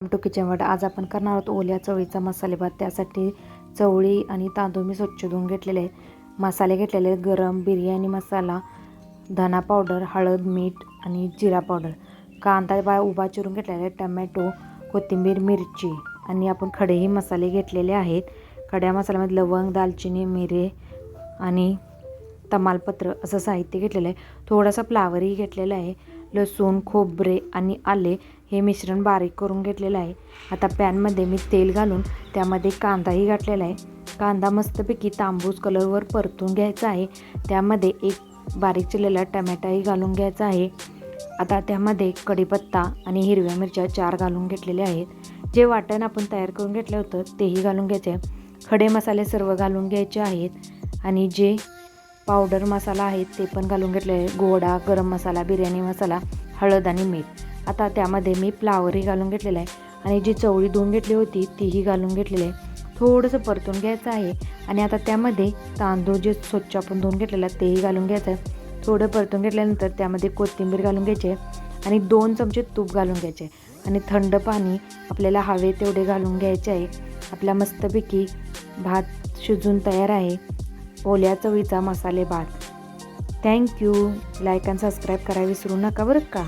To किचनवर आज आपण करणार आहोत ओल्या चवळीचा मसाले भात. त्यासाठी चवळी आणि तांदूळ मी स्वच्छ धुवून घेतलेले मसाले घेतलेले आहेत. गरम बिर्याणी मसाला धना पावडर हळद मीठ आणि जिरा पावडर. कांदा बा उभा चिरून घेतलेला टमॅटो कोथिंबीर मिरची आणि आपण खडेही मसाले घेतलेले आहेत. खड्या मसाल्यामध्ये लवंग दालचिनी मिरे आणि तमालपत्र असं साहित्य घेतलेलं आहे. थोडासा फ्लावरही घेतलेला आहे. लसूण खोबरे आणि आले हे मिश्रण बारीक करून घेतलेलं आहे. आता पॅनमध्ये मी तेल घालून त्यामध्ये कांदाही घातलेला आहे. कांदा मस्तपैकी तांबूस कलरवर परतून घ्यायचा आहे. त्यामध्ये एक बारीक चिरलेला टमॅटाही घालून घ्यायचा आहे. आता त्यामध्ये कढीपत्ता आणि हिरव्या मिरच्या चार घालून घेतलेल्या आहेत. जे वाटण आपण तयार करून घेतलं होतं तेही घालून घ्यायचे आहे. खडे मसाले सर्व घालून घ्यायचे आहेत. आणि जे पावडर मसाला आहेत ते पण घालून घेतले. आहे गोडा गरम मसाला बिर्याणी मसाला हळद आणि मीठ. आता त्यामध्ये मी फ्लावरही घालून घेतलेलं आहे. आणि जी चवळी धुवून घेतली होती तीही घालून घेतलेली आहे. थोडंसं परतून घ्यायचं आहे. आणि आता त्यामध्ये तांदूळ जे स्वच्छ आपण धुवून घेतलेला आहे तेही घालून घ्यायचं आहे. थोडं परतून घेतल्यानंतर त्यामध्ये कोथिंबीर घालून घ्यायचे आणि दोन चमचे तूप घालून घ्यायचे आणि थंड पाणी आपल्याला हवे तेवढे घालून घ्यायचे आहे. आपला मस्तपैकी भात शिजून तयार आहे. ओल्या चवीचा मसाले भात थँक्यू लाईक अँड सबस्क्राईब करायला विसरू नका बरं का?